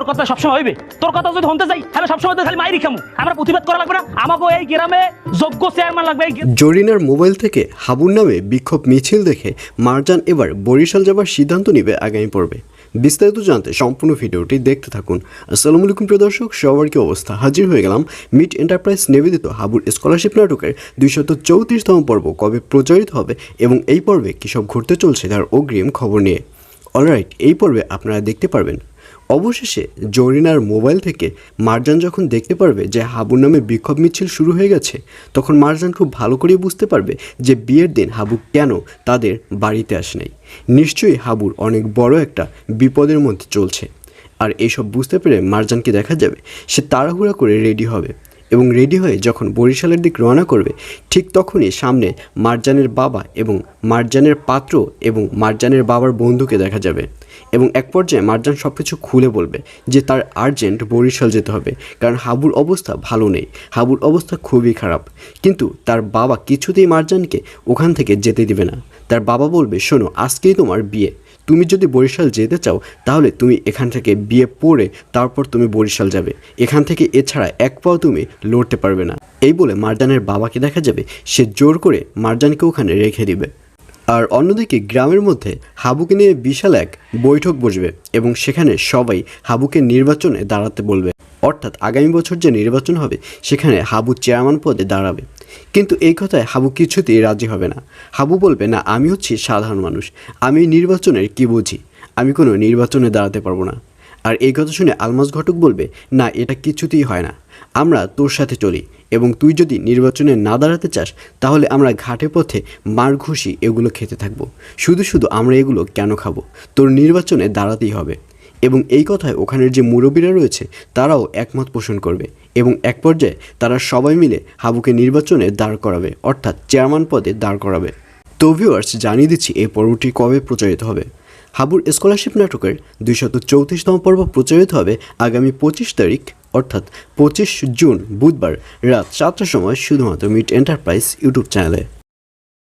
তোর কথা সবসময় হইবে। তোর কথা যদি হতে যাই আমি সবসময় তো খালি মাইরি খামু। আমরা প্রতিবাদ করা লাগবে না। আমাকে এই গ্রামে যোগ্য চেয়ারম্যান লাগবে জরিনার মোবাইল থেকে হাবুর নামে বিক্ষোভ মিছিল দেখে মারজান এবার বরিশাল যাবার সিদ্ধান্ত নেবে আগামী পর্বে। বিস্তারিত জানতে সম্পূর্ণ ভিডিওটি দেখতে থাকুন। আসসালামু আলাইকুম, প্রিয় দর্শক, সবার কি অবস্থা? হাজির হয়ে গেলাম মিট এন্টারপ্রাইজ নিবেদিত হাবুর স্কলারশিপ নাটকের দুইশত চৌত্রিশতম পর্ব, কবে প্রচারিত হবে এবং এই পর্বে কী সব ঘুরতে চলছে তার অগ্রিম খবর নিয়ে। অলরাইট এই পর্বে আপনারা দেখতে পারবেন অবশেষে জরিনার মোবাইল থেকে মারজান যখন দেখতে পারবে যে হাবুর নামে বিক্ষোভ মিছিল শুরু হয়ে গেছে, তখন মারজান খুব ভালো করে বুঝতে পারবে যে বিয়ের দিন হাবু কেন তাদের বাড়িতে আসে নাই। নিশ্চয়ই হাবুর অনেক বড় একটা বিপদের মধ্যে চলছে। আর এইসব বুঝতে পেরে মারজানকে দেখা যাবে সে তাড়াহুড়া করে রেডি হবে। এবং রেডি হয়ে যখন বরিশালের দিক রওনা করবে, ঠিক তখনই সামনে মারজানের বাবা এবং মারজানের পাত্র এবং মারজানের বাবার বন্ধুকে দেখা যাবে। এবং এক পর্যায়ে মারজান সব কিছু খুলে বলবে যে তার আর্জেন্ট বরিশাল যেতে হবে, কারণ হাবুর অবস্থা ভালো নেই। হাবুর অবস্থা খুবই খারাপ। কিন্তু তার বাবা কিছুতেই মারজানকে ওখান থেকে যেতে দিবে না। তার বাবা বলবে, শোনো, আজকেই তোমার বিয়ে। তুমি যদি বরিশাল যেতে চাও, তাহলে তুমি এখান থেকে বিয়ে পড়ে তারপর তুমি বরিশাল যাবে। এখান থেকে এছাড়া এক পাও তুমি লড়তে পারবে না। এই বলে মারজানের বাবাকে দেখা যাবে, সে জোর করে মারজানকে ওখানে রেখে দিবে। আর অন্যদিকে গ্রামের মধ্যে হাবুকে নিয়ে বিশাল এক বৈঠক বসবে এবং সেখানে সবাই হাবুকে নির্বাচনে দাঁড়াতে বলবে। অর্থাৎ আগামী বছর যে নির্বাচন হবে, সেখানে হাবু চেয়ারম্যান পদে দাঁড়াবে। কিন্তু এই কথায় হাবু কিছুতেই রাজি হবে না। হাবু বলবে, না, আমি হচ্ছি সাধারণ মানুষ। আমি নির্বাচনের কি বুঝি? আমি কোনো নির্বাচনে দাঁড়াতে পারব না। আর এই কথা শুনে আলমাস ঘটক বলবে, না, এটা কিছুতেই হয় না। আমরা তোর সাথে চলি এবং তুই যদি নির্বাচনে না দাঁড়াতে চাস, তাহলে আমরা ঘাটে পথে মার ঘুষি এগুলো খেতে থাকব। শুধু শুধু আমরা এগুলো কেন খাব? তোর নির্বাচনে দাঁড়াতেই হবে। এবং এই কথায় ওখানের যে মুরব্বীরা রয়েছে, তারাও একমত পোষণ করবে এবং এক পর্যায়ে তারা সবাই মিলে হাবুকে নির্বাচনে দাঁড় করাবে, অর্থাৎ চেয়ারম্যান পদে দাঁড় করাবে। তো ভিউয়ার্স জানিয়ে দিচ্ছি এই পর্বটি কবে প্রচারিত হবে? হাবুর স্কলারশিপ নাটকের দুইশত চৌত্রিশতম পর্ব প্রচারিত হবে আগামী পঁচিশ তারিখ, অর্থাৎ পঁচিশ জুন, বুধবার রাত সাতটার সময় শুধুমাত্র মিট এন্টারপ্রাইজ ইউটিউব চ্যানেলে।